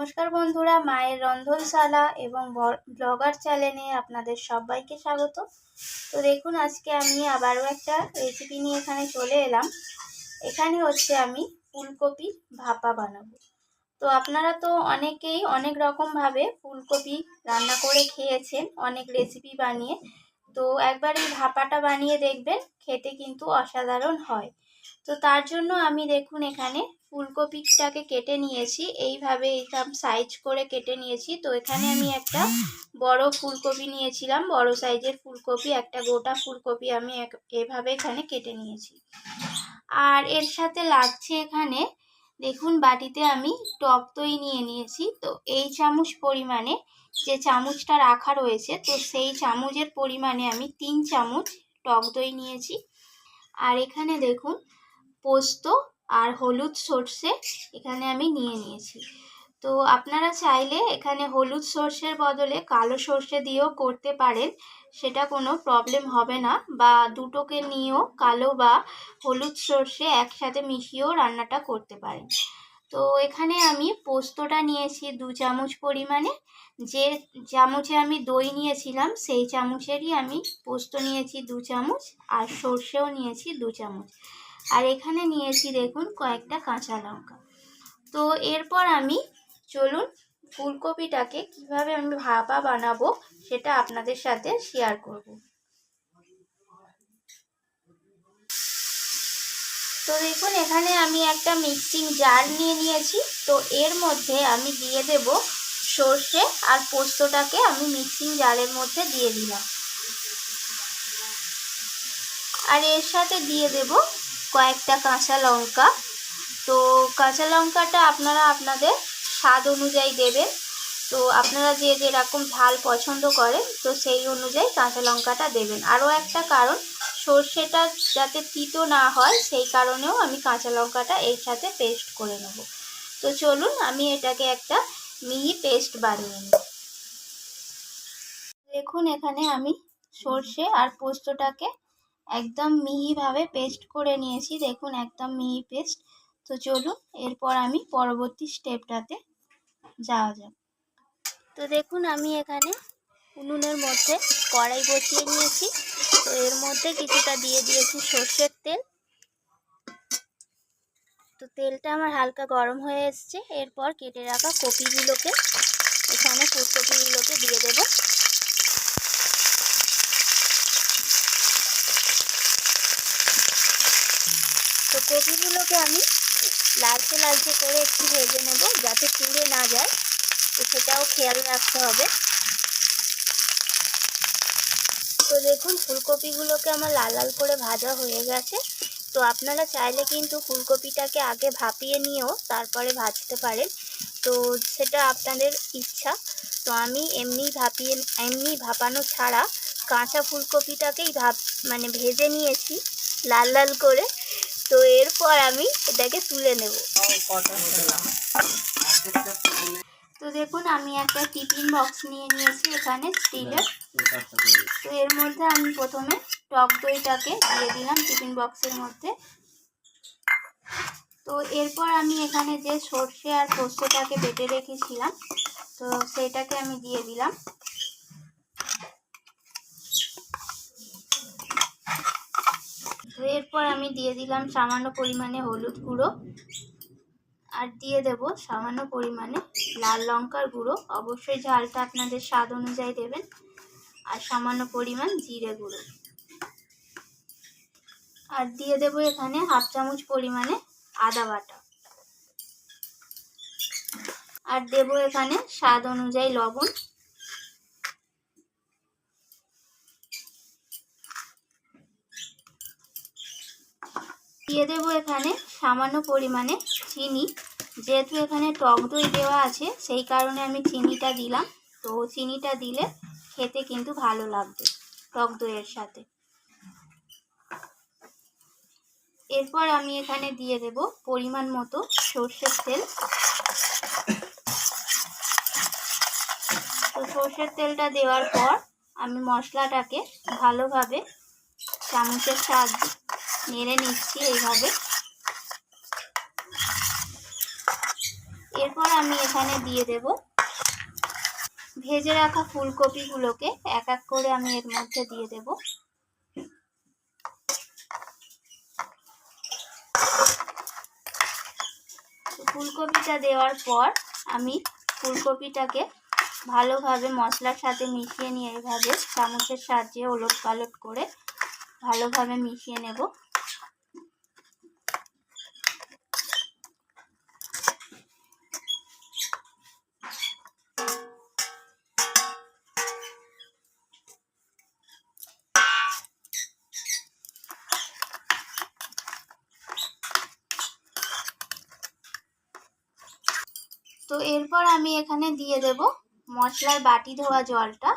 নমস্কার বন্ধুরা, মায়ের রন্ধনশালা এবং ব্লগার চ্যানেলে আপনাদের সবাইকে স্বাগত। তো দেখুন, আজকে আমি আবারও একটা রেসিপি নিয়ে এখানে চলে এলাম। এখানে হচ্ছে আমি ফুলকপি ভাপা বানাবো। তো আপনারা তো অনেকেই অনেক রকমভাবে ফুলকপি রান্না করে খেয়েছেন, অনেক রেসিপি বানিয়ে। তো একবার এই ভাপাটা বানিয়ে দেখবেন, খেতে কিন্তু অসাধারণ হয়। তো তার জন্য আমি দেখুন এখানে ফুলকপিটাকে কেটে নিয়েছি। এইভাবে এইরকম সাইজ করে কেটে নিয়েছি। তো এখানে আমি একটা বড় ফুলকপি নিয়েছিলাম। বড় সাইজের ফুলকপি, একটা গোটা ফুলকপি আমি এভাবে এখানে কেটে নিয়েছি। আর এর সাথে লাগছে এখানে, দেখুন বাটিতে আমি টক দই নিয়ে নিয়েছি। তো এই চামচ পরিমাণে যে চামচটা রাখা রয়েছে, তো সেই চামচের পরিমাণে আমি তিন চামচ টক দই নিয়েছি। আর এখানে দেখুন পোস্ত আর হলুদ সর্ষে এখানে আমি নিয়ে নিয়েছি। তো আপনারা চাইলে এখানে হলুদ সর্ষের বদলে কালো সর্ষে দিয়েও করতে পারেন, সেটা কোনো প্রবলেম হবে না। বা দুটোকে নিয়েও কালো বা হলুদ সর্ষে একসাথে মিশিয়েও রান্নাটা করতে পারেন। তো এখানে আমি পোস্তটা নিয়েছি দু চামচ পরিমাণে। যে চামচে আমি দই নিয়েছিলাম, সেই চামচেরই আমি পোস্ত নিয়েছি দু চামচ, আর সর্ষেও নিয়েছি দু চামচ। আর এখানে নিয়েছি দেখুন কয়েকটা কাঁচা লঙ্কা। তো এরপর আমি চলুন ফুলকপিটাকে কীভাবে আমি ভাপা বানাবো সেটা আপনাদের সাথে শেয়ার করব। তো দেখুন এখানে আমি একটা মিক্সিং জার নিয়ে নিয়েছি। তো এর মধ্যে আমি দিয়ে দেব সর্ষে আর পোস্তটাকে আমি মিক্সিং জারের মধ্যে দিয়ে দিলাম। আর এর সাথে দিয়ে দেব কয়েকটা কাঁচা লঙ্কা। তো কাঁচা লঙ্কাটা আপনারা আপনাদের স্বাদ অনুযায়ী দেবেন। তো আপনারা যে যেরকম ঝাল পছন্দ করেন, তো সেই অনুযায়ী কাঁচা লঙ্কাটা দেবেন। আরও একটা কারণ, সর্ষেটা যাতে তিতো না হয়, সেই কারণেও আমি কাঁচা লঙ্কাটা এর সাথে পেস্ট করে নেব। তো চলুন, আমি এটাকে একটা মিহি পেস্ট বানিয়ে নিই। দেখুন, এখানে আমি সর্ষে আর পোস্তটাকে একদম মিহিভাবে পেস্ট করে নিয়েছি। দেখুন, একদম মিহি পেস্ট তো চলুন, এরপর আমি পরবর্তী স্টেপটাতে যাওয়া যাক। তো দেখুন, আমি এখানে উনুনের মধ্যে কড়াই বসিয়ে নিয়েছি। তো এর মধ্যে কিছুটা দিয়ে দিয়েছি সর্ষের তেল। তো তেলটা আমার হালকা গরম হয়ে এসছে। এরপর কেটে রাখা কপিগুলোকে, এখানে ফুলকপিগুলোকে দিয়ে দেবো। কপিগুলোকে আমি লালচে লালচে করে একটু ভেজে নেব যাতে পুড়ে না যায়। তো সেটাও খেয়াল রাখতে হবে। তো দেখুন, ফুলকপিগুলোকে আমার লাল লাল করে ভাজা হয়ে গেছে। তো আপনারা চাইলে কিন্তু ফুলকপিটাকে আগে ভাপিয়ে নিয়েও তারপরে ভাজতে পারেন। তো সেটা আপনাদের ইচ্ছা। তো আমি এমনি ভাপিয়ে, এমনি ভাপানো ছাড়া কাঁচা ফুলকপিটাকেই ভাপ মানে ভেজে নিয়েছি লাল লাল করে। তো এরপর আমি এটাকে তুলে নেব। তো দেখুন, আমি একটা টিফিন বক্স নিয়ে নিয়েছি এখানে স্টিলের তো এর মধ্যে আমি প্রথমে টক দইটাকে দিয়ে দিলাম টিফিন বক্সের মধ্যে। তো এরপর আমি এখানে যে সর্ষে আর পোস্তটাকে বেটে রেখেছিলাম, তো সেটাকে আমি দিয়ে দিলাম। তো এরপর আমি দিয়ে দিলাম সামান্য পরিমাণে হলুদ গুঁড়ো। আর দিয়ে দেব সামান্য পরিমাণে লাল লঙ্কার গুঁড়ো। অবশ্যই ঝালটা আপনাদের স্বাদ অনুযায়ী দেবেন। আর সামান্য পরিমাণ জিরে গুঁড়ো। আর দিয়ে দেব এখানে হাফ চামচ পরিমাণে আদা বাটা। আর দেব এখানে স্বাদ অনুযায়ী লবণ। দিয়ে দেব এখানে সামান্য পরিমাণে চিনি। যেহেতু এখানে টক দই দেওয়া আছে, সেই কারণে আমি চিনিটা দিলাম। তো চিনিটা দিলে খেতে কিন্তু ভালো লাগবে টক দইয়ের সাথে। এরপর আমি এখানে দিয়ে দেব পরিমাণ মতো সর্ষের তেল। তো সর্ষের তেলটা দেওয়ার পর আমি মশলাটাকে ভালোভাবে চামচের সাহায্যে নেড়ে নিচ্ছি এইভাবে। এরপর আমি এখানে দিয়ে দেব। ভেজে রাখা ফুলকপিগুলোকে এক এক করে আমি এর মধ্যে দিয়ে দেব। ফুলকপিটা দেওয়ার পর আমি ফুলকপিটাকে ভালোভাবে মশলার সাথে মিশিয়ে নিয়ে এইভাবে চামচের সাহায্যে ওলট পালট করে ভালোভাবে মিশিয়ে নেব। তো এরপর আমি এখানে দিয়ে দেব মশলার বাটি ধোয়া জলটা।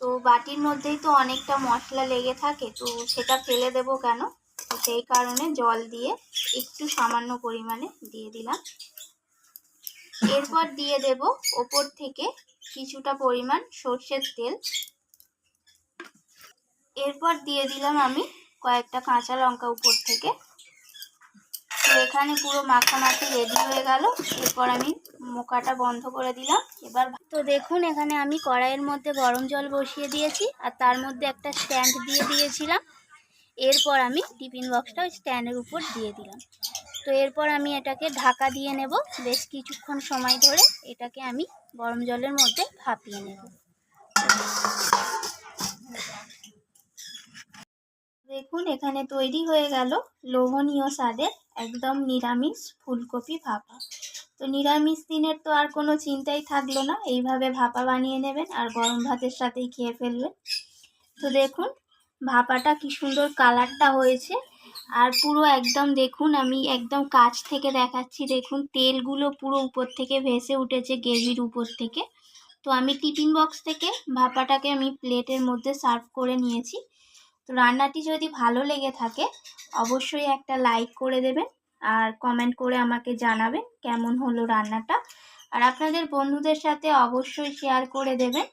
তো বাটির মধ্যেই তো অনেকটা মশলা লেগে থাকে, তো সেটা ফেলে দেব কেন? তো সেই কারণে জল দিয়ে একটু সামান্য পরিমাণে দিয়ে দিলাম। এরপর দিয়ে দেব ওপর থেকে কিছুটা পরিমাণ সর্ষের তেল। এরপর দিয়ে দিলাম আমি কয়েকটা কাঁচা লঙ্কা উপর থেকে। তো এখানে পুরো মাখামাখি রেডি হয়ে গেল। এরপর আমি মোকাটা বন্ধ করে দিলাম। এবার তো দেখুন, এখানে আমি কড়াইয়ের মধ্যে গরম জল বসিয়ে দিয়েছি আর তার মধ্যে একটা স্ট্যান্ড দিয়ে দিয়েছিলাম। এরপর আমি টিফিন বক্সটা ওই স্ট্যান্ডের উপর দিয়ে দিলাম। তো এরপর আমি এটাকে ঢাকা দিয়ে নেব। বেশ কিছুক্ষণ সময় ধরে এটাকে আমি গরম জলের মধ্যে ভাপিয়ে নেব। দেখুন, এখানে তৈরি হয়ে গেল লোভনীয় স্বাদের একদম নিরামিষ ফুলকপি ভাপা। তো নিরামিষ দিনের তো আর কোনো চিন্তাই থাকল না, এইভাবে ভাপা বানিয়ে নেবেন আর গরম ভাতের সাথেই খেয়ে ফেলবেন। তো দেখুন, ভাপাটা কি সুন্দর কালারটা হয়েছে। আর পুরো একদম দেখুন, আমি একদম কাছ থেকে দেখাচ্ছি, দেখুন তেলগুলো পুরো উপর থেকে ভেসে উঠেছে গ্রেভির উপর থেকে। তো আমি টিফিন বক্স থেকে ভাপাটাকে আমি প্লেটের মধ্যে সার্ভ করে নিয়েছি। তো রান্নাটি যদি ভালো লেগে থাকে, অবশ্যই একটা লাইক করে দেবেন আর কমেন্ট করে আমাকে জানাবেন কেমন হলো রান্নাটা। আর আপনাদের বন্ধুদের সাথে অবশ্যই শেয়ার করে দেবেন।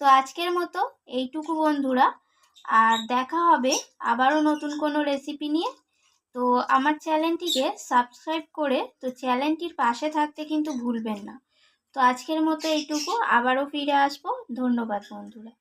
তো আজকের মতো এইটুকু বন্ধুরা, আর দেখা হবে আবারও নতুন কোনো রেসিপি নিয়ে। তো আমার চ্যানেলটিকে সাবস্ক্রাইব করে, তো চ্যানেলটির পাশে থাকতে কিন্তু ভুলবেন না। তো আজকের মতো এইটুকু, আবারও ফিরে আসব। ধন্যবাদ বন্ধুরা।